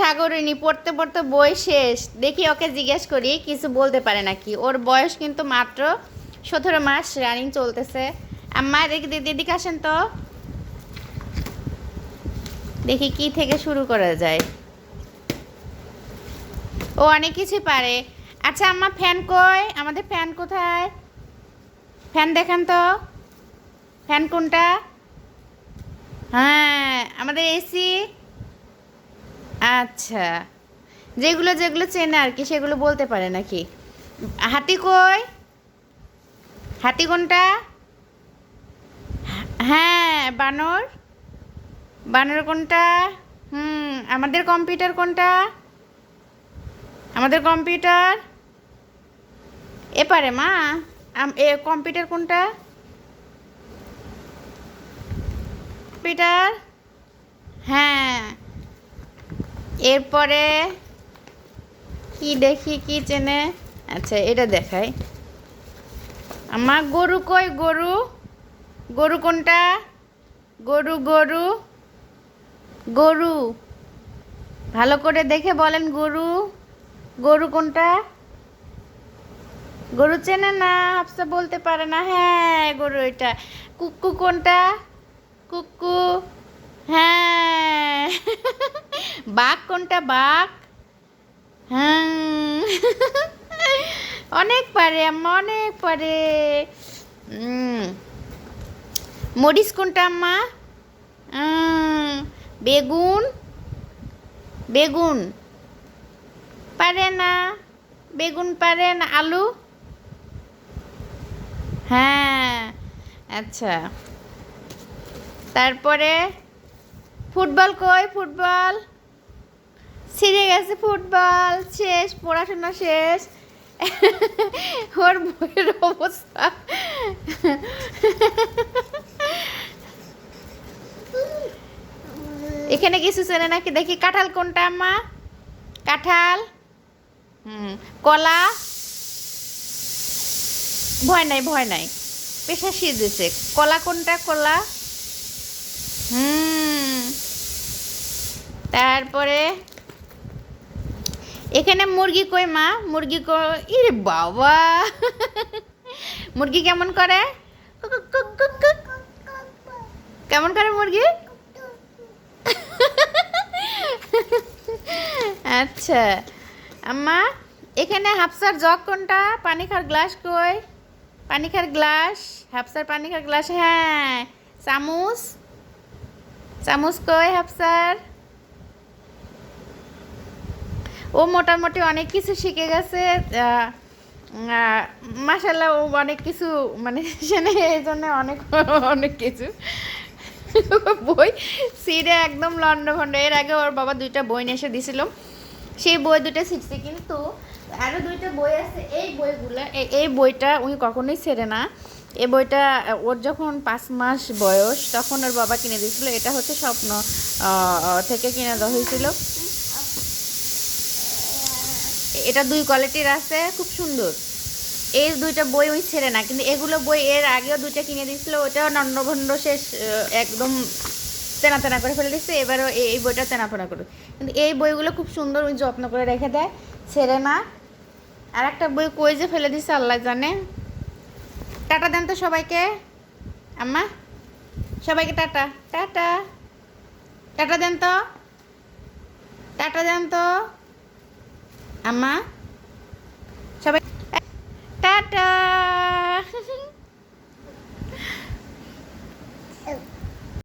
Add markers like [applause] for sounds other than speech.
সাগরিনী পড়তে পড়তে বই শেষ। দেখি ওকে জিজ্ঞেস করি, কিছু বলতে পারে নাকি? ওর বয়স কিন্তু মাত্র সতেরো মাস রানিং চলতেছে। আম্মা দেখি দিদি দিদিকে আসেন তো। দেখি কি থেকে শুরু করা যায়। ও অনেক কিছু পারে। আচ্ছা আম্মা, ফ্যান কই? আমাদের ফ্যান কোথায়? ফ্যান দেখান তো। ফ্যান কোনটা? হ্যাঁ আমাদের এসি। আচ্ছা। যেগুলো যেগুলো চেনে আর কি, সেগুলো বলতে পারে নাকি? হাতি কই? হাতি কোনটা? হ্যাঁ বানর। বানর কোনটা? হুম, আমাদের কম্পিউটার কোনটা? আমাদের কম্পিউটার? এপারে মা। এ কম্পিউটার কোনটা? কম্পিউটার? হ্যাঁ। এরপরে কি দেখি, কি চেনে? আচ্ছা এটা দেখাই। আমার গরু কই গরু? গরু কোনটা? গরু গরু। গরু। ভালো করে দেখে বলেন, গরু। গরু কোনটা? গরু চেনে না, হাফসা বলতে পারে না। হ্যাঁ গরু এটা। কুকু কোনটা? কুক্কু হ্যাঁ। [laughs] বাঘ কোনটা বাঘ? হ্যাঁ। অনেক পারে, আম্মা, অনেক পারে। মরিচ কোনটা, আম্মা? বেগুন। বেগুন। পারে না। বেগুন পারে না। আলু? হ্যাঁ। আচ্ছা। তারপরে ফুটবল কই? ফুটবল? ছিঁড়ে গেছে ফুটবল, শেষ, পড়াশোনা শেষ। ওর বইয়ের অবস্থা। এখানে কিছু চেনে নাকি? দেখি, কাঁঠাল কোনটা, আম্মা? কাঁঠাল? হুম, কলা? ভয় নাই ভয় নাই। পেশা সিজেছে। কলা কোনটা, কলা? হুম। তারপরে? এখানে মুরগি কই মা? মুরগি কই? ইরে বাবা। মুরগি কেমন করে। কেমন করে মুরগি? আচ্ছা। আম্মা, এখানে হাফসার জগ কোনটা? পানি খাওয়ার গ্লাস কই? পানি খাওয়ার গ্লাস? হাফসার পানি খাওয়ার গ্লাস হ্যাঁ। চামচ? চামচ কই হাফসার? ও মোটামুটি অনেক কিছু শিখে গেছে মাসাল্লাহ ও অনেক কিছু মানে [laughs] সেনে এই জন্য অনেক অনেক কিছু। বই সিরে একদম লন্ড ভন্ড এর আগে ওর বাবা দুইটা বই এসে দিছিল। সেই বই দুটো শিখছে কিন্তু আরও দুইটা বই আছে। এই বইগুলো এই- বইটা উনি কখনোই ছেড়ে না। এই বইটা, ওর যখন পাঁচ মাস বয়স, তখন ওর বাবা কিনে দিয়েছিল। এটা হচ্ছে স্বপ্ন থেকে কিনে দেওয়া হয়েছিল। এটা দুই কোয়ালিটির আছে, খুব সুন্দর। এই দুইটা বই ওই ছেড়ে না, কিন্তু এগুলো বই এর আগেও দুইটা কিনে দিয়েছিল, ওটাও নন্নভণ্ড শেষ একদম তেনা তেনা করে ফেলে দিচ্ছে এবারও এই বইটা তেনা তেনা করে কিন্তু এই বইগুলো খুব সুন্দর ওই যত্ন করে রেখে দেয়, ছেড়ে না। আর একটা বই কই যে ফেলে দিচ্ছে আল্লাহ জানে। টাটা দেন তো সবাইকে। আম্মা, সবাইকে টাটা। টাটা। টাটা দেন তো। টাটা দেন তো। আম্মা? সবাই টাটা!